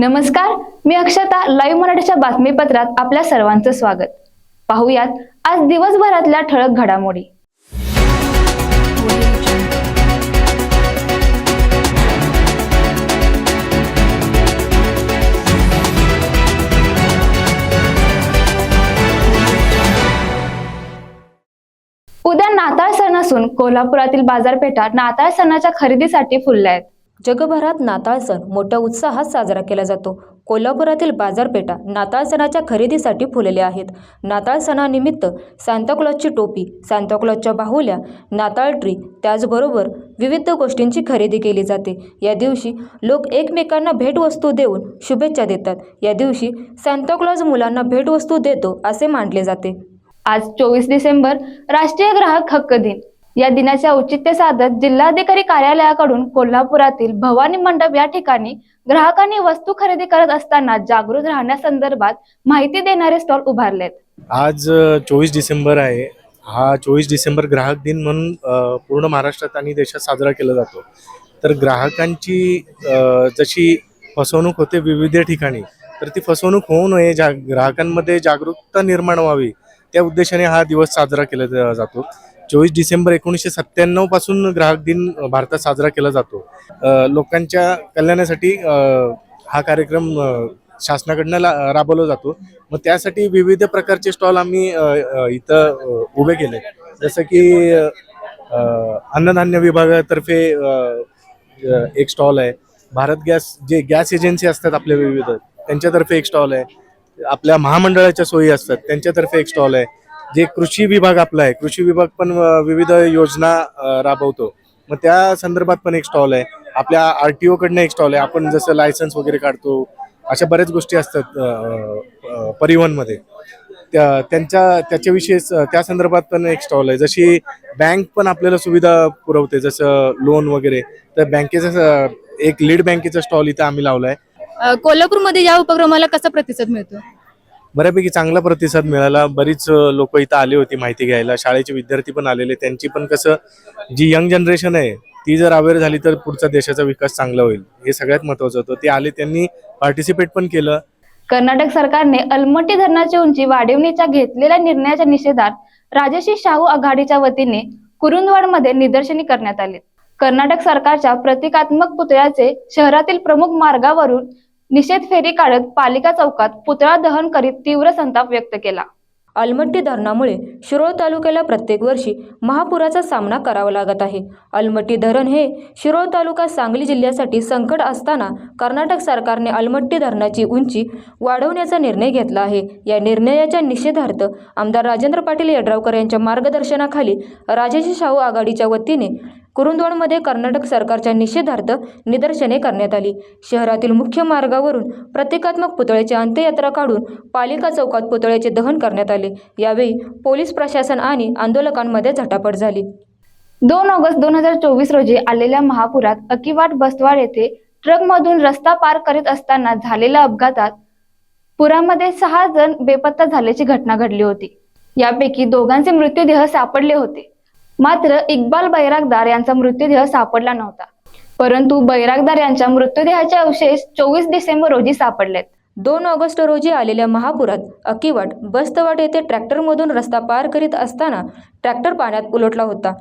नमस्कार मी अक्षता लाईव्ह मराठीच्या बातमीपत्रात आपल्या सर्वांचं स्वागत. पाहुयात आज दिवसभरातल्या ठळक घडामोडी. उद्या नाताळ सण असून कोल्हापुरातील बाजारपेठा नाताळ सणाच्या खरेदीसाठी फुलल्या आहेत. जगभरात नाताळ सण मोठ्या उत्साहात साजरा केला जातो. कोल्हापुरातील बाजारपेठा नाताळ सणाच्या खरेदीसाठी फुलल्या आहेत. नाताळ सणानिमित्त सांताक्लॉजची टोपी सांताक्लॉजच्या बाहुल्या नाताळ ट्री त्याचबरोबर विविध गोष्टींची खरेदी केली जाते. या दिवशी लोक एकमेकांना भेटवस्तू देऊन शुभेच्छा देतात. या दिवशी सांताक्लॉज मुलांना भेटवस्तू देतो असे मानले जाते. आज चोवीस डिसेंबर राष्ट्रीय ग्राहक हक्क दिन. या दिनाचे औचित्य साधत जिल्हाधिकारी कार्यालयाकडून कोल्हापुरातील भवानी मंडप या ठिकाणी ग्राहकांनी वस्तू खरेदी करत असताना जागृत राहण्यासंदर्भात माहिती देणारे स्टॉल उभारलेत. आज चोवीस डिसेंबर आहे. हा चोवीस डिसेंबर ग्राहक दिन म्हणून पूर्ण महाराष्ट्रात आणि देशात साजरा केला जातो. तर ग्राहकांची जशी फसवणूक होते विविध ठिकाणी तर ती फसवणूक होऊ नये. जा ग्राहकांमध्ये जागरूकता निर्माण व्हावी त्या उद्देशाने हा दिवस साजरा केला जा- जातो. चोवीस डिसेंबर एकोणीसशे सत्त्याण्णवपासून ग्राहक दिन भारतात साजरा केला जातो. लोकांच्या कल्याणासाठी हा कार्यक्रम शासनाकडनं राबवला जातो. मग त्यासाठी विविध प्रकारचे स्टॉल आम्ही इथं उभे केले. जसं की अन्नधान्य विभागातर्फे एक स्टॉल आहे. भारत गॅस जे गॅस एजन्सी असतात आपल्या विविध त्यांच्यातर्फे एक स्टॉल आहे. आपल्या महामंडळाच्या सोयी असतात त्यांच्यातर्फे एक स्टॉल आहे. जे कृषी विभाग आपला आहे कृषी विभाग पण विविध योजना राबवतो. मग त्या संदर्भात पण एक स्टॉल आहे. आपल्या आर टी ओकडनं एक स्टॉल आहे. आपण जसं लायसन्स वगैरे काढतो अशा बऱ्याच गोष्टी असतात परिवहनमध्ये परिवहनमध्ये. त्या त्यांच्या त्याच्याविषयी त्या संदर्भात पण एक स्टॉल आहे. जशी बँक पण आपल्याला सुविधा पुरवते जसं लोन वगैरे तर बँकेचा एक लीड बँकेचा स्टॉल इथं आम्ही लावला आहे कोल्हापूरमध्ये या उपक्रमाला कसा प्रतिसाद मिळतो? बऱ्यापैकी चांगला प्रतिसाद मिळाला. बरीच लोक इथं आले होती माहिती घ्यायला. शाळेचे विद्यार्थी पण आलेले. त्यांची पण कसं जी यंग जनरेशन आहे ती जर अवेअर झाली तर पुढचा देशाचा विकास चांगला होईल. हे सगळ्यात महत्वाचं होतं. ते आले त्यांनी पार्टिसिपेट पण केलं. कर्नाटक सरकारने अलमट्टी धरणाची उंची वाढवणीच्या घेतलेल्या निर्णयाच्या निषेधात राजश्री शाहू आघाडीच्या वतीने कुरुंदवाडमध्ये निदर्शने करण्यात आली. कर्नाटक सरकारच्या प्रतिकात्मक पुतळ्याचे शहरातील प्रमुख मार्गावरून निषेध फेरी काढत पालिका चौकात पुतळा दहन करीत तीव्र संताप व्यक्त केला. अलमट्टी धरणामुळे शिरोळ तालुक्याला प्रत्येक वर्षी महापुराचा सामना करावा लागत आहे. अलमट्टी धरण हे शिरोळ तालुका सांगली जिल्ह्यासाठी संकट असताना कर्नाटक सरकारने अलमट्टी धरणाची उंची वाढवण्याचा निर्णय घेतला आहे. या निर्णयाच्या निषेधार्थ आमदार राजेंद्र पाटील यड्रावकर यांच्या मार्गदर्शनाखाली राजेश शाहू आघाडीच्या वतीने कुरुंदवाडमध्ये कर्नाटक सरकारच्या निषेधार्थ निदर्शने करण्यात आली. शहरातील मुख्य मार्गावरून प्रतिकात्मक पुतळ्याची अंत्ययात्रा काढून पालिका चौकात पुतळ्याचे दहन करण्यात आले. यावेळी पोलीस प्रशासन आणि आंदोलकांमध्ये झटापट झाली. दोन ऑगस्ट दोन हजार चोवीस रोजी आलेल्या महापुरात अकिवाट बसवाड येथे ट्रकमधून रस्ता पार करीत असताना झालेल्या अपघातात पुरामध्ये सहा जण बेपत्ता झाल्याची घटना घडली होती. यापैकी दोघांचे मृत्यूदेह सापडले होते. मात्र इक्बाल बैरागदार यांचा मृत्यूदेह सापडला नव्हता. परंतु बैरागदार यांच्या मृत्यूदेहाचे अवशेष चोवीस डिसेंबर रोजी सापडलेत. दोन ऑगस्ट रोजी आलेल्या महापुरात अकिवाट बस्तवाट येथे ट्रॅक्टरमधून रस्ता पार करीत असताना ट्रॅक्टर पाण्यात उलटला होता.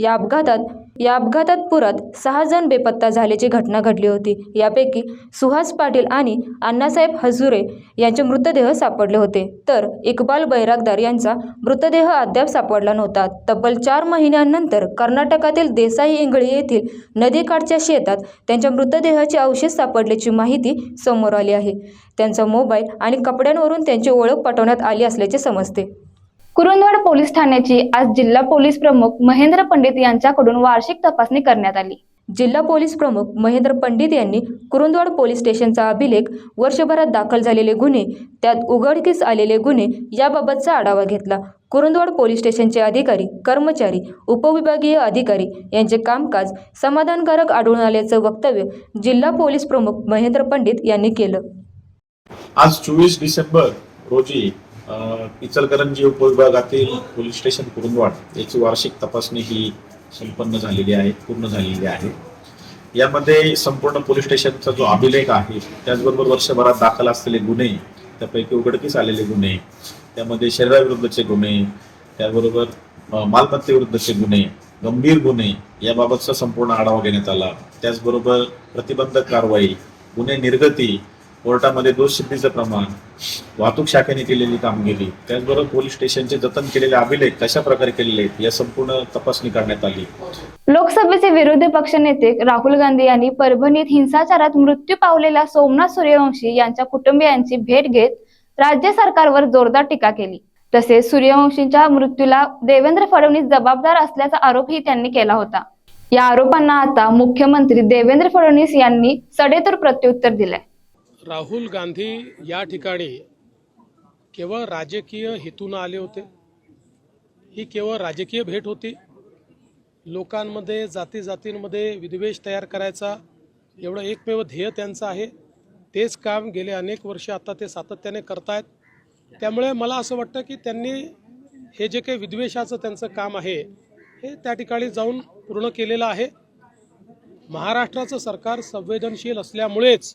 या अपघातात या अपघातात पुरात सहा जण बेपत्ता झाल्याची घटना घडली होती. यापैकी सुहास पाटील आणि अण्णासाहेब हजुरे यांचे मृतदेह सापडले होते. तर इक्बाल बैरागदार यांचा मृतदेह अद्याप सापडला नव्हता. तब्बल चार महिन्यांनंतर कर्नाटकातील देसाई इंगळी येथील नदीकाठच्या शेतात त्यांच्या मृतदेहाचे अवशेष सापडल्याची माहिती समोर आली आहे. त्यांचा मोबाईल आणि कपड्यांवरून त्यांची ओळख पटवण्यात आली असल्याचे समजते. कुरुंदवाड पोलीस ठाण्याची आज जिल्हा पोलीस प्रमुख महेंद्र पंडित यांच्याकडून वार्षिक तपासणी करण्यात आली. जिल्हा पोलीस प्रमुख महेंद्र पंडित यांनी कुरुंदवाड पोलीस स्टेशनचा अभिलेख वर्षभरात दाखल झालेले गुन्हे त्यात उघडकीस आलेले गुन्हे याबाबतचा आढावा घेतला. कुरुंदवाड पोलीस स्टेशनचे अधिकारी कर्मचारी उपविभागीय अधिकारी यांचे कामकाज समाधानकारक आढळून आल्याचं वक्तव्य जिल्हा पोलीस प्रमुख महेंद्र पंडित यांनी केलं. आज चोवीस डिसेंबर रोजी इचलकरंजी उपविभागातील पोलीस स्टेशन कुरुंदवाड याची वार्षिक तपासणी ही संपन्न झालेली आहे पूर्ण झालेली आहे. यामध्ये संपूर्ण पोलीस स्टेशनचा जो अभिलेख आहे त्याचबरोबर वर्षभरात दाखल असलेले गुन्हे त्यापैकी उघडकीस आलेले गुन्हे त्यामध्ये शरीराविरुद्धचे गुन्हे त्याबरोबर मालमत्तेविरुद्धचे गुन्हे गंभीर गुन्हे याबाबतचा संपूर्ण आढावा घेण्यात आला. त्याचबरोबर प्रतिबंधक कारवाई गुन्हे निर्गती कोर्टामध्ये दोषसिद्धीचं प्रमाण वाहतूक शाखेने केलेली कामगिरी त्याचबरोबर पोलीस स्टेशनचे जतन केलेले अभिलेख कशा प्रकारे केलेले आहेत या संपूर्ण तपासणी करण्यात आली. लोकसभेचे विरोधी पक्षनेते राहुल गांधी यांनी परभणीत हिंसाचारात मृत्यू पावलेल्या सोमनाथ सूर्यवंशी यांच्या कुटुंबियांची भेट घेत राज्य सरकारवर जोरदार टीका केली. तसेच सूर्यवंशींच्या मृत्यूला देवेंद्र फडणवीस जबाबदार असल्याचा आरोपही त्यांनी केला होता. या आरोपांना आता मुख्यमंत्री देवेंद्र फडणवीस यांनी सडेतोड प्रत्युत्तर दिलंय. राहुल गांधी या ठिकाणी केवळ राजकीय हेतून आले होते. ही केवळ राजकीय भेट होती. लोकांमध्ये जाती जातींमध्ये विद्वेष तयार करायचा एवढं एकमेव ध्येय त्यांचं आहे. तेच काम गेले अनेक वर्ष आता ते सातत्याने करतायत. त्यामुळे मला असं वाटतं की त्यांनी हे जे काही विद्वेषाचं त्यांचं काम आहे हे त्या ठिकाणी जाऊन पूर्ण केलेलं आहे. महाराष्ट्राचं सरकार संवेदनशील असल्यामुळेच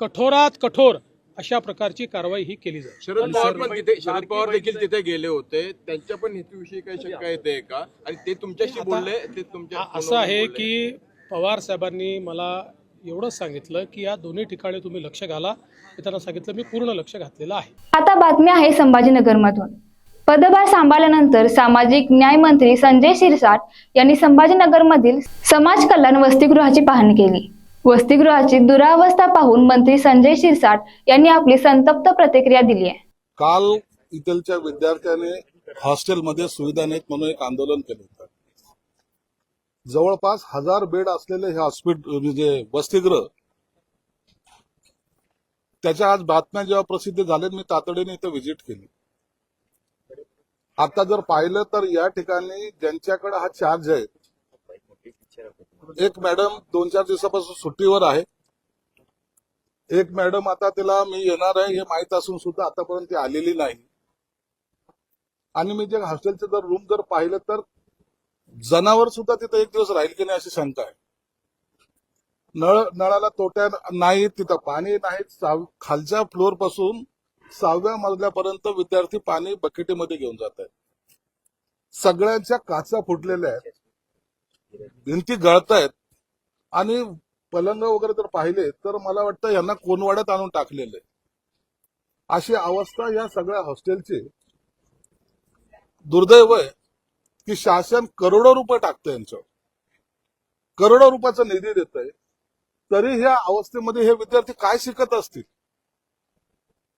कठोरात कठोर अशा प्रकारची कारवाई ही केली जाईल. शरद पवार पण तिथे शरद पवार देखील तिथे गेले होते. त्यांच्या पण हेतूविषयी काही शंका येते का? आणि ते तुमच्याशी बोलले ते तुमच्या असं आहे की पवार साहेबांनी मला एवढंच सांगितलं की या दोन्ही ठिकाणी तुम्ही लक्ष घाला. त्यांना सांगितलं मी पूर्ण लक्ष घातलेलं आहे. आता बातमी आहे संभाजीनगरमधून. पदभार सांभाळल्यानंतर सामाजिक न्याय मंत्री संजय शिरसाट यांनी संभाजीनगरमधील समाज कल्याण वसतिगृहाची पाहणी केली. वसतिगृहाची दुरावस्था पाहून मंत्री संजय शिरसाट यांनी आपली संतप्त प्रतिक्रिया दिली आहे. काल इथलच्या विद्यार्थ्याने हॉस्टेलमध्ये सुविधा नाहीत म्हणून एक आंदोलन केलं होतं. जवळपास हजार बेड असलेले हे हॉस्पिटल म्हणजे वसतिगृह त्याच्या आज बातम्या जेव्हा प्रसिद्ध झाल्या मी तातडीने इथं व्हिजिट केली. आता जर पाहिलं तर या ठिकाणी ज्यांच्याकडे हा चार्ज आहे म्हणजे एक मॅडम दोन चार दिवसापासून सुट्टीवर आहे. एक मॅडम आता तिला मी येणार आहे हे माहीत असून सुद्धा आतापर्यंत ती आलेली नाही. आणि मी जे हॉस्टेलचे जर रूम जर पाहिलं तर जनावर सुद्धा तिथे एक दिवस राहील की नाही अशी शंका आहे. नळ नळाला तोट्या नाही तिथं पाणी नाही खालच्या फ्लोअरपासून सहाव्या मजल्यापर्यंत विद्यार्थी पाणी बकेटीमध्ये घेऊन जात आहेत सगळ्यांच्या काचा फुटलेल्या आहेत. भिंती गळतायत. आणि पलंग वगैरे जर पाहिले तर मला वाटतं यांना कोनवाड्यात आणून टाकलेलं आहे. अशी अवस्था या सगळ्या हॉस्टेलची दुर्दैव आहे की शासन करोडो रुपये टाकतं यांच्यावर. करोडो रुपयाचा निधी देत आहे तरी ह्या अवस्थेमध्ये हे विद्यार्थी काय शिकत असतील?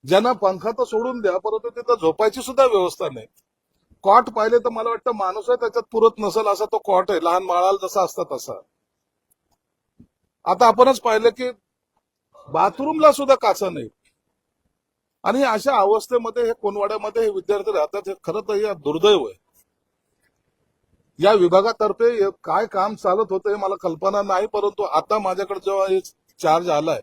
ज्यांना पंखा तर सोडून द्या परंतु तिथं झोपायची सुद्धा व्यवस्था नाही. कॉट पाहिले तर मला वाटतं माणूस आहे त्याच्यात पुरत नसेल असा तो कॉट आहे. लहान माळाला जसा असता तसा. आता आपणच पाहिलं की बाथरूमला सुद्धा काचा नाही. आणि अशा अवस्थेमध्ये हे कोनवाड्यामध्ये हे विद्यार्थी राहतात हे खरं तर या दुर्दैव आहे. या विभागातर्फे काय काम चालत होतं हे मला कल्पना नाही परंतु आता माझ्याकडे जेव्हा हे चार्ज आलाय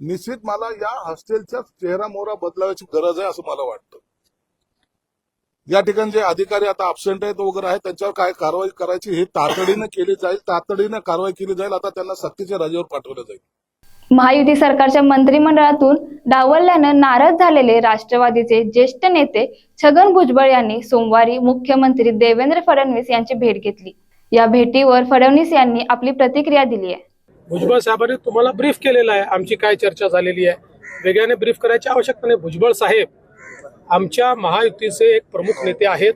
निश्चित मला या हॉस्टेलचा चेहरा मोहरा बदलावायची गरज आहे असं मला वाटतं. या ठिकाणी जे अधिकारी आता अब्सेंट आहेत वगैरे आहेत त्यांच्यावर काय कारवाई करायची ही तातडीनं केली जाईल तातडीनं कारवाई केली जाईल आता त्यांना सक्तीच्या रजेवर पाठवलं जाईल. महायुती सरकारच्या मंत्रिमंडळातून डावलल्यानं नाराज झालेले राष्ट्रवादीचे ज्येष्ठ नेते छगन भुजबळ यांनी सोमवारी मुख्यमंत्री देवेंद्र फडणवीस यांची भेट घेतली. या भेटीवर फडणवीस यांनी आपली प्रतिक्रिया दिली आहे. भुजबळ साहेबांनी तुम्हाला ब्रीफ केलेलं आहे आमची काय चर्चा झालेली आहे. वेगळ्याने ब्रीफ करायची आवश्यकता नाही. भुजबळ साहेब आमच्या महायुतीचे एक प्रमुख नेते आहेत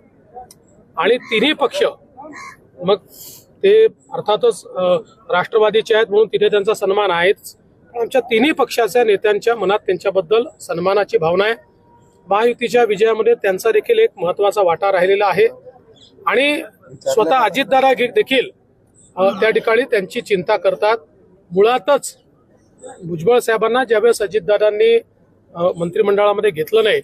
आणि तिन्ही पक्ष मग ते अर्थातच राष्ट्रवादीचे आहेत म्हणून तिथे त्यांचा सन्मान आहेच. पण आमच्या तिन्ही पक्षाच्या नेत्यांच्या मनात त्यांच्याबद्दल सन्मानाची भावना आहे. महायुतीच्या विजयामध्ये त्यांचा देखील एक महत्त्वाचा वाटा राहिलेला आहे. आणि स्वतः अजितदारा देखील त्या ठिकाणी त्यांची चिंता करतात. मुळातच भुजबळ साहेबांना ज्यावेळेस अजितदादांनी मंत्रिमंडळामध्ये घेतलं नाही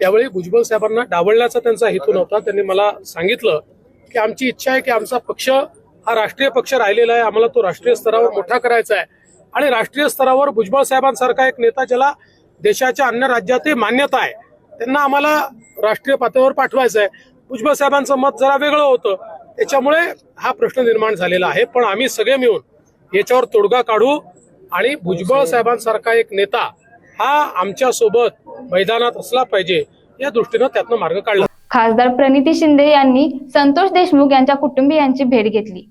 त्यावेळी भुजबळ साहेबांना डावलण्याचा त्यांचा हेतू नव्हता. त्यांनी मला सांगितलं की आमची इच्छा आहे की आमचा पक्ष हा राष्ट्रीय पक्ष राहिलेला आहे. आम्हाला तो राष्ट्रीय स्तरावर मोठा करायचा आहे. आणि राष्ट्रीय स्तरावर भुजबळ साहेबांसारखा एक नेता ज्याला देशाच्या अन्य राज्यातही मान्यता आहे त्यांना आम्हाला राष्ट्रीय पातळीवर पाठवायचं आहे भुजबळ साहेबांचं मत जरा वेगळं होतं. त्याच्यामुळे हा प्रश्न निर्माण झालेला आहे. पण आम्ही सगळे मिळून याच्यावर तोडगा काढू आणि भुजबळ साहेबांसारखा एक नेता हा आमच्यासोबत मैदानात असला पाहिजे या दृष्टीनं त्यातनं मार्ग काढला. खासदार प्रणिती शिंदे यांनी संतोष देशमुख यांच्या कुटुंबियांची भेट घेतली.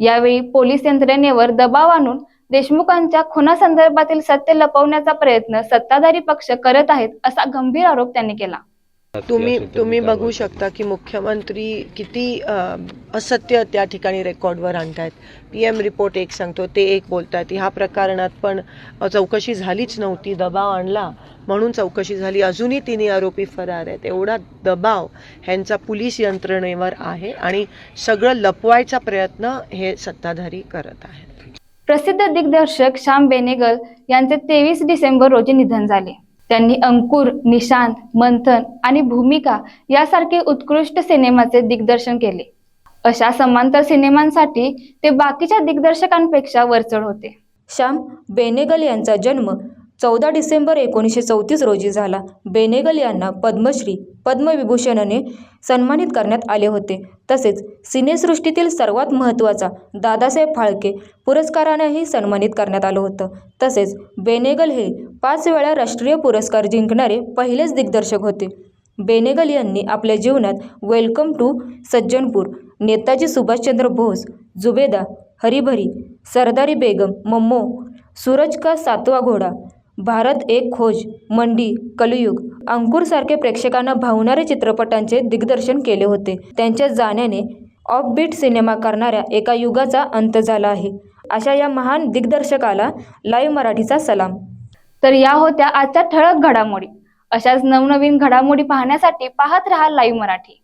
यावेळी पोलीस यंत्रणेवर दबाव आणून देशमुखांच्या खुनासंदर्भातील सत्य लपवण्याचा प्रयत्न सत्ताधारी पक्ष करत आहेत असा गंभीर आरोप त्यांनी केला. तुम्ही तुम्ही बघू शकता. की मुख्यमंत्री किती असत्य त्या ठिकाणी रेकॉर्डवर आणतायत. पी एम रिपोर्ट एक सांगतो ते एक बोलतायत ह्या प्रकरणात पण चौकशी झालीच नव्हती दबाव आणला. म्हणून चौकशी झाली. अजूनही तिन्ही आरोपी फरार आहेत. एवढा दबाव ह्यांचा पोलीस यंत्रणेवर आहे आणि सगळं लपवायचा प्रयत्न हे सत्ताधारी करत आहेत. प्रसिद्ध दिग्दर्शक श्याम बेनेगल यांचे तेवीस डिसेंबर रोजी निधन झाले. त्यांनी अंकुर निशांत मंथन आणि भूमिका यासारखे उत्कृष्ट सिनेमाचे दिग्दर्शन केले. अशा समांतर सिनेमांसाठी ते बाकीच्या दिग्दर्शकांपेक्षा वरचढ होते. श्याम बेनेगल यांचा जन्म चौदा डिसेंबर एकोणीसशे चौतीस रोजी झाला. बेनेगल यांना पद्मश्री पद्मविभूषणाने सन्मानित करण्यात आले होते. तसेच सिनेसृष्टीतील सर्वात महत्त्वाचा दादासाहेब फाळके पुरस्कारानेही सन्मानित करण्यात आलं होतं. तसेच बेनेगल हे पाच वेळा राष्ट्रीय पुरस्कार जिंकणारे पहिलेच दिग्दर्शक होते. बेनेगल यांनी आपल्या जीवनात वेलकम टू सज्जनपूर नेताजी सुभाषचंद्र बोस जुबेदा हरिभरी सरदारी बेगम मम्मो सूरज का सातवा घोडा भारत एक खोज मंडी कलयुग अंकुरसारखे प्रेक्षकांना भावणारे चित्रपटांचे दिग्दर्शन केले होते. त्यांच्या जाण्याने ऑफबीट सिनेमा करणाऱ्या एका युगाचा अंत झाला आहे. अशा या महान दिग्दर्शकाला लाईव्ह मराठीचा सलाम. तर या होत्या आजच्या ठळक घडामोडी. अशाच नवनवीन घडामोडी पाहण्यासाठी पाहत रहा लाईव्ह मराठी.